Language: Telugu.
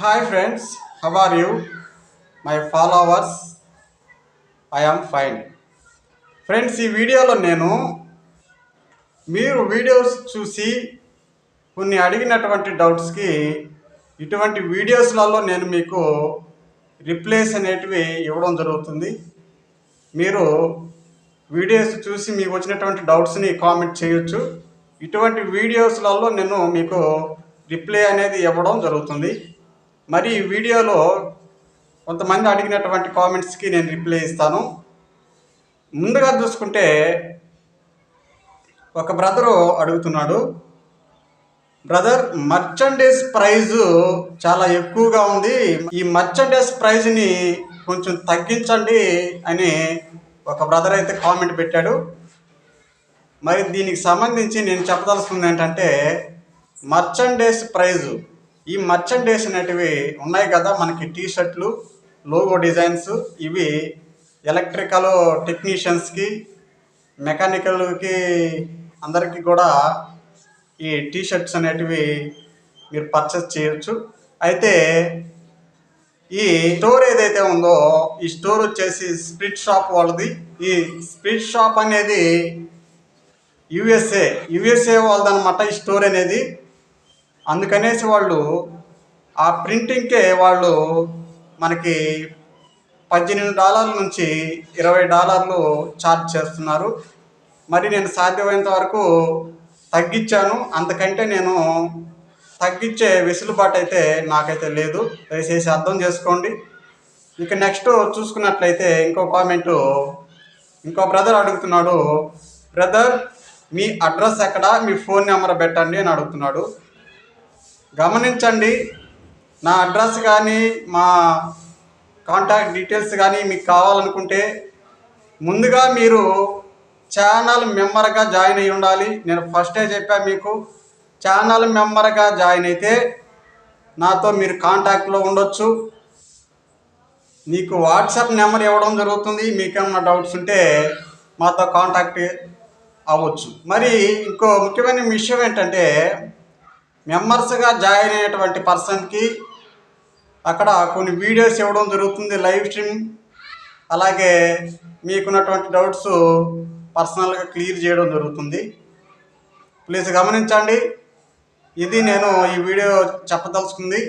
Hi friends how are you my followers I am fine friends ఈ వీడియోలో నేను మీరు వీడియోస్ చూసి కొన్ని అడిగినటువంటి డౌట్స్కి ఇటువంటి వీడియోస్లలో నేను మీకు రిప్లేస్ అనేటివి ఇవ్వడం జరుగుతుంది. మీరు వీడియోస్ చూసి మీకు వచ్చినటువంటి డౌట్స్ని కామెంట్ చేయొచ్చు. ఇటువంటి వీడియోస్లలో నేను మీకు రిప్లై అనేది ఇవ్వడం జరుగుతుంది. మరి ఈ వీడియోలో కొంతమంది అడిగినటువంటి కామెంట్స్కి నేను రిప్లై ఇస్తాను. ముందుగా చూసుకుంటే ఒక బ్రదరు అడుగుతున్నాడు బ్రదర్ మర్చండేస్ ప్రైజు చాలా ఎక్కువగా ఉంది. ఈ మర్చండేస్ ప్రైజ్ని కొంచెం తగ్గించండి అని ఒక బ్రదర్ అయితే కామెంట్ పెట్టాడు. మరి దీనికి సంబంధించి నేను చెప్పదలుచుకుంది ఏంటంటే మర్చండేస్ ప్రైజు ఈ మర్చండేస్ అనేటివి ఉన్నాయి కదా మనకి టీ షర్ట్లు లోగో డిజైన్స్ ఇవి ఎలక్ట్రికల్ టెక్నీషియన్స్కి మెకానికల్కి అందరికీ కూడా ఈ టీ షర్ట్స్ అనేటివి మీరు పర్చేస్ చేయొచ్చు. అయితే ఈ స్టోర్ ఏదైతే ఉందో ఈ స్టోర్ వచ్చేసి స్ప్రిట్ షాప్ వాళ్ళది. ఈ స్ప్రిట్ షాప్ అనేది యుఎస్ఏ యుఎస్ఏ వాళ్ళదనమాట ఈ స్టోర్ అనేది. అందుకనేసి వాళ్ళు ఆ ప్రింటింగ్కే వాళ్ళు మనకి పద్దెనిమిది డాలర్ల నుంచి ఇరవై డాలర్లు ఛార్జ్ చేస్తున్నారు. మరి నేను సాధ్యమైనంత వరకు తగ్గించాను. అంతకంటే నేను తగ్గించే వెసులుబాటు అయితే నాకైతే లేదు. దయచేసి అర్థం చేసుకోండి. ఇక నెక్స్ట్ చూసుకున్నట్లయితే ఇంకో కామెంటు. ఇంకో బ్రదర్ అడుగుతున్నాడు బ్రదర్ మీ అడ్రస్ ఎక్కడ? మీ ఫోన్ నెంబర్ పెట్టండి అని అడుగుతున్నాడు. గమనించండి నా అడ్రస్ కానీ మా కాంటాక్ట్ డీటెయిల్స్ కానీ మీకు కావాలనుకుంటే ముందుగా మీరు ఛానల్ మెంబర్గా జాయిన్ అయి ఉండాలి. నేను ఫస్టే చెప్పా మీకు ఛానల్ మెంబర్గా జాయిన్ అయితే నాతో మీరు కాంటాక్ట్లో ఉండొచ్చు. మీకు వాట్సాప్ నెంబర్ ఇవ్వడం జరుగుతుంది. మీకేమన్నా డౌట్స్ ఉంటే మాతో కాంటాక్ట్ అవ్వచ్చు. మరి ఇంకో ముఖ్యమైన విషయం ఏంటంటే మెంబర్స్గా జాయిన్ అయినటువంటి పర్సన్కి అక్కడ కొన్ని వీడియోస్ ఇవ్వడం జరుగుతుంది లైవ్ స్ట్రీమ్. అలాగే మీకున్నటువంటి డౌట్స్ పర్సనల్గా క్లియర్ చేయడం జరుగుతుంది. ప్లీజ్ గమనించండి. ఇది నేను ఈ వీడియో చెప్పదలుచుకుంది.